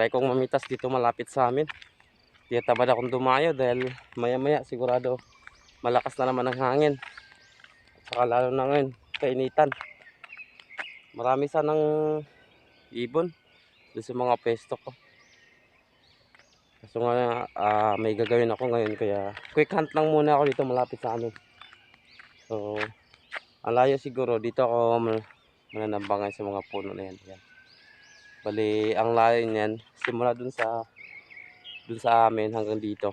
try kong mamitas dito malapit sa amin. Kaya tamad akong dumayo dahil maya maya sigurado malakas na naman ang hangin. At saka lalo na ngayon, kainitan. Marami sanang ibon doon sa mga pesto ko. Kaso nga ah, may gagawin ako ngayon kaya quick hunt lang muna ako dito malapit sa amin. So, ang layo siguro dito ako man- mananambangay sa mga puno na yan. yan. Bali, ang layo niyan simula dun sa dun sa amin hanggang dito.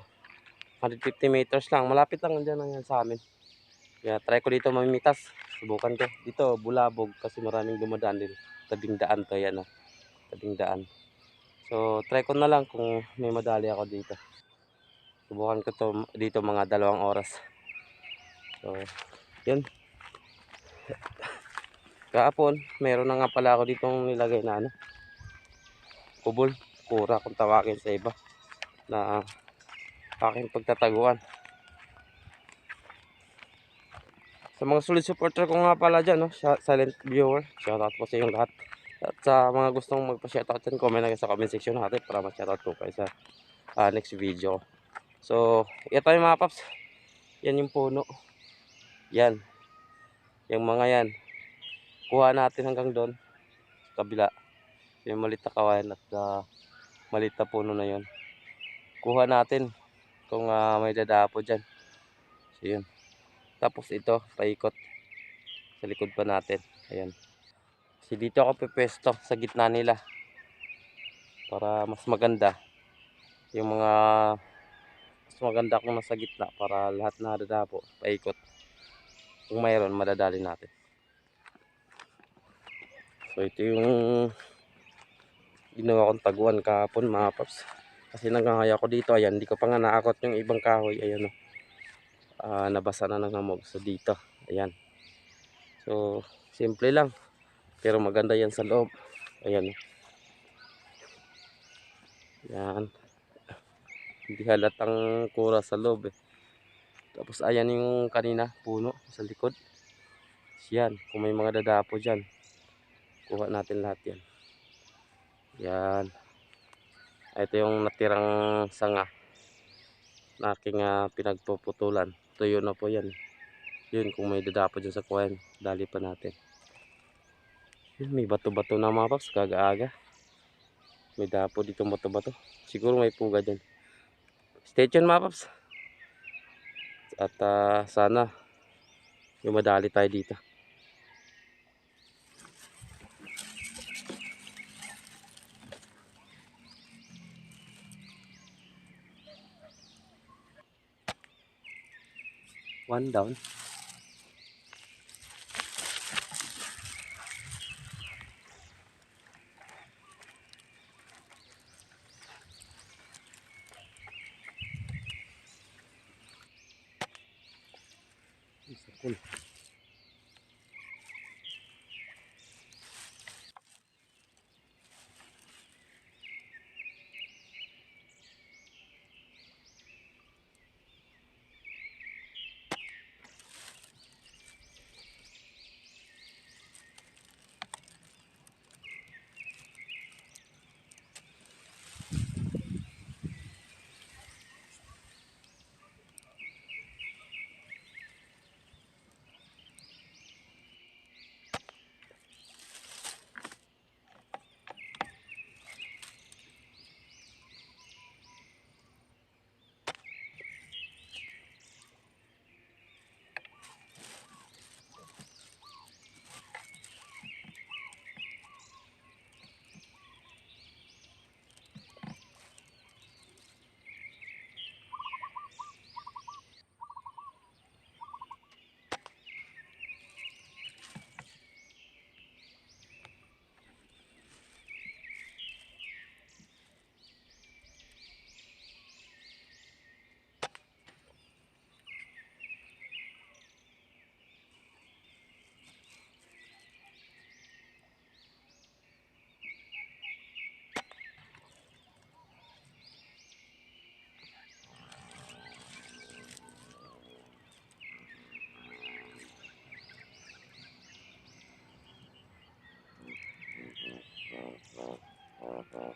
150 meters lang. Malapit lang dyan yan sa amin. Kaya try ko dito mamimitas. Subukan ko. Dito, bulabog kasi maraming dumadaan din. Tabing daan to yan. Oh. Tabing daan. So, try ko na lang kung may madali ako dito. Subukan ko to dito mga dalawang oras. So, yun. Kahapon, meron na nga pala ako ditong nilagay na ano. Kubol. Kura kung tawagin sa iba. Na aking pagtataguan. Sa mga solid supporter ko nga pala dyan, no? Silent viewer, shoutout po sa inyong lahat. At sa mga gustong magpa-shoutout dyan, comment lang sa comment section natin para ma-shoutout ko kayo sa ah, next video. So, ito yung mga paps. Yan yung puno. Yan. Yung mga yan. Kuha natin hanggang doon. Kabila. Yung malit na kawayan at uh, malit na puno na yon. Kuha natin kung ah, may dadapo dyan. So, yun. Tapos ito, paikot sa likod pa natin. Ayan. Kasi dito ako pipwesto sa gitna nila. Para mas maganda. Yung mga mas maganda kung nasa gitna para lahat na dadapo, paikot. Kung mayroon, madadali natin. So ito yung ginawa kong taguan kahapon mga paps. Kasi nangangaya ko dito. Ayan, hindi ko pa nga naakot yung ibang kahoy. Ayan o ah, nabasa na ng hamog. So dito, ayan. So, simple lang. Pero maganda yan sa loob. Ayan. Yan. Hindi halatang kura sa loob eh. Tapos ayan yung kanina, puno sa likod. Yan, kung may mga dadapo dyan. Kuha natin lahat yan. Yan. Ito yung natirang sanga na aking ah, pinagpuputulan. Tuyo na po yan. Yun, kung may dadapo dyan sa kuwan, dali pa natin. Yun, may bato-bato na mga paps, kaga-aga. May dapo dito bato-bato. Siguro may puga dyan. Stay tuned mga paps. At ah, sana yung madali tayo dito. One down. of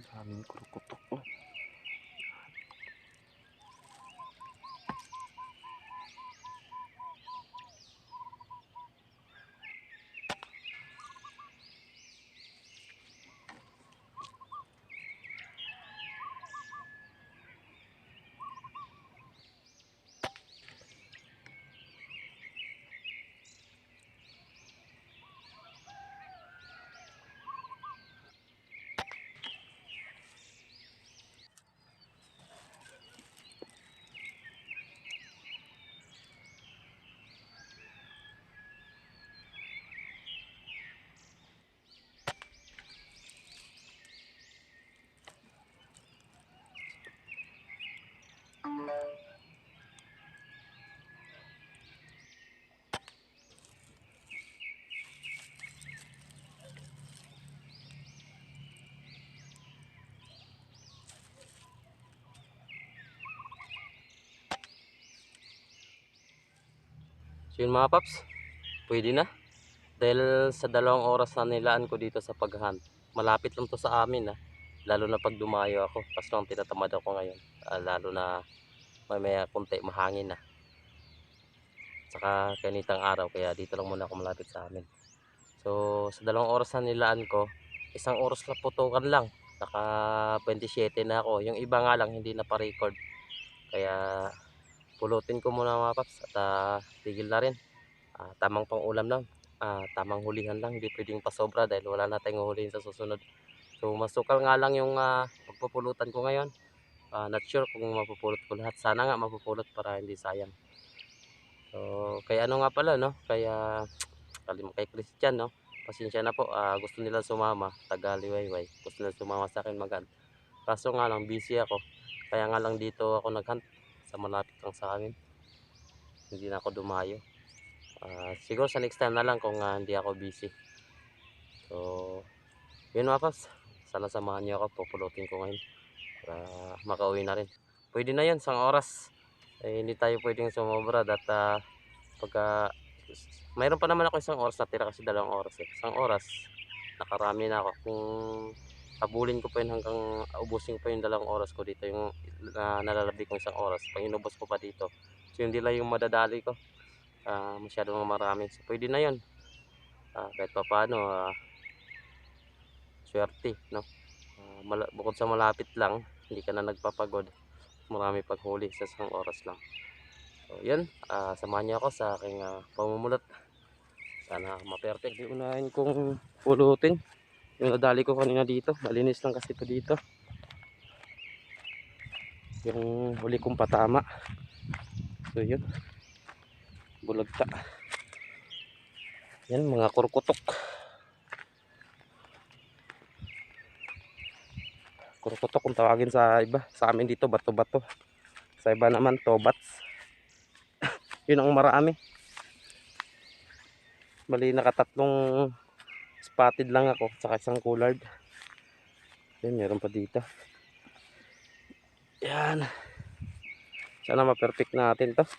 Ang daming kurukutok oh. So yun mga paps, pwede na. Dahil sa dalawang oras na nilaan ko dito sa paghunt, malapit lang to sa amin ha. Lalo na pag dumayo ako, kaso lang tinatamad ako ngayon. Ah, lalo na may may kunti mahangin na. Saka kanitang araw, kaya dito lang muna ako malapit sa amin. So sa dalawang oras na nilaan ko, isang oras na putukan lang. Naka 27 na ako. Yung iba nga lang hindi na pa-record. Kaya pulutin ko muna mga paps at ah, tigil na rin. Ah, tamang pang ulam lang. Ah, tamang hulihan lang. Hindi pwedeng pasobra dahil wala na tayong hulihin sa susunod. So masukal nga lang yung ah, pagpupulutan ko ngayon. Ah, not sure kung mapupulot ko lahat. Sana nga mapupulot para hindi sayang. So kaya ano nga pala no? Kaya kalim kay Christian no? Pasensya na po. Ah, gusto nila sumama. Taga Liwayway. Gusto nila sumama sa akin mag Kaso nga lang busy ako. Kaya nga lang dito ako naghunt sa malapit lang sa amin. Hindi na ako dumayo. Ah, siguro sa next time na lang kung ah, hindi ako busy. So, yun mga paps. Sana samahan niyo ako. Pupulutin ko ngayon. Para makauwi na rin. Pwede na yun. Sang oras. Eh, hindi tayo pwedeng sumobra. At ah, pagka mayroon pa naman ako isang oras na tira kasi dalawang oras eh. Isang oras. Nakarami na ako. Kung habulin ko pa yun hanggang ubusin ko pa yung dalawang oras ko dito yung na nalalabi kong isang oras. Pag inubos ko pa dito so hindi lang yung madadali ko. Ah masyadong marami. So pwede na yun. Ah, kahit pa paano ah, swerte no? Ah, mala- bukod sa malapit lang hindi ka na nagpapagod. Marami paghuli sa isang oras lang. So yun. Ah, samahan niyo ako sa aking ah, pamumulot sana ma-perfect unahin kong pulutin yung nadali ko kanina dito malinis lang kasi ito dito. Yung huli kong patama. So yun. Bulagta yan mga kurkutok. Kurkutok kung tawagin sa iba sa amin dito bato bato sa iba naman tobats. Yun ang marami. Bali nakatatlong spotted lang ako saka isang coolard yun meron pa dito Yan. Sana ma-perfect natin to.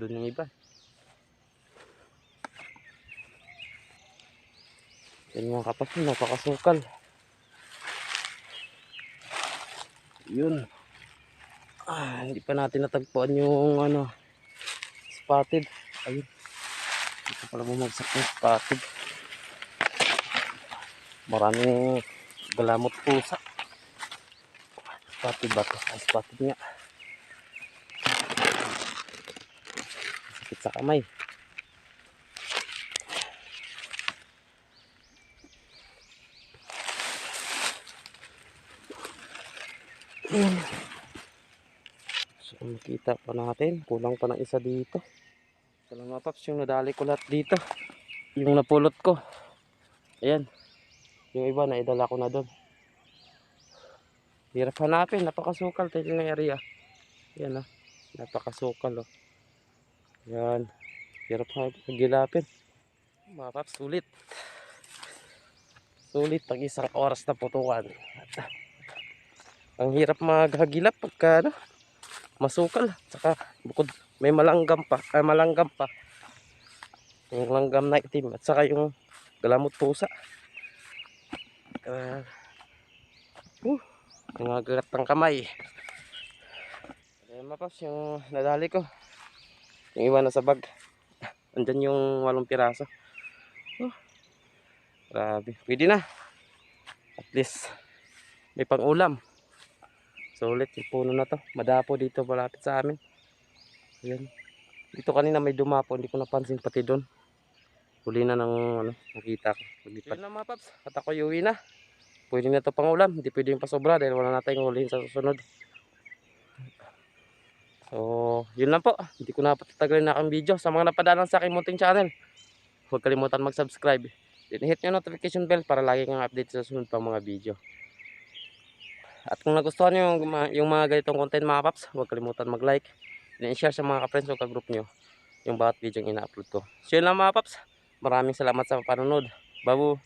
Doon yung iba. Yan mga kapatid, napakasukal. Yun. Ah, hindi pa natin natagpuan yung ano, spotted. Ayun. Pala bumagsak yung spotted. Maraming galamot pusa. Spotted ba to? Ay, spotted nga. Sakit sa kamay. So, makita pa natin. Kulang pa ng isa dito. Salamat paps, yung nadali ko lahat dito. Yung napulot ko. Ayan. Yung iba, naidala ko na doon. Hirap hanapin. Napakasukal. Tayo ng area. Ayan ah. Napakasukal oh. Ayan. Hirap hagilapin. Mga paps, sulit. Sulit pag isang oras na putukan. Ang hirap maghagilap pagka ano, masukal. Saka bukod may malanggam pa. Ay, malanggam pa. Yung langgam na itim. At saka yung galamot pusa. Uh, uh, nangagat ng kamay. Ayan mapas yung nadali ko. Yung iwan na sa bag. Andyan yung walong piraso. Oh, grabe. Pwede na. At least may pang ulam. Sulit yung puno na to. Madapo dito malapit sa amin. Ayan. Dito kanina may dumapo. Hindi ko napansin pati doon. Huli na ng ano, nakita ko. Maglipat. Yun na mga paps. At ako uwi na. Pwede na to pang ulam. Hindi pwede yung pasobra dahil wala na tayong hulihin sa susunod. So, yun lang po. Hindi ko na patatagalin na ang video. Sa mga napadaan sa aking munting channel, huwag kalimutan mag-subscribe. Then hit nyo notification bell para lagi kang update sa susunod pang mga video. At kung nagustuhan nyo yung, mga- yung mga ganitong content mga paps, huwag kalimutan mag-like. Then share sa mga ka-friends o ka-group nyo yung bawat video yung ina-upload ko. So yun lang mga paps. Maraming salamat sa panonood. Babu!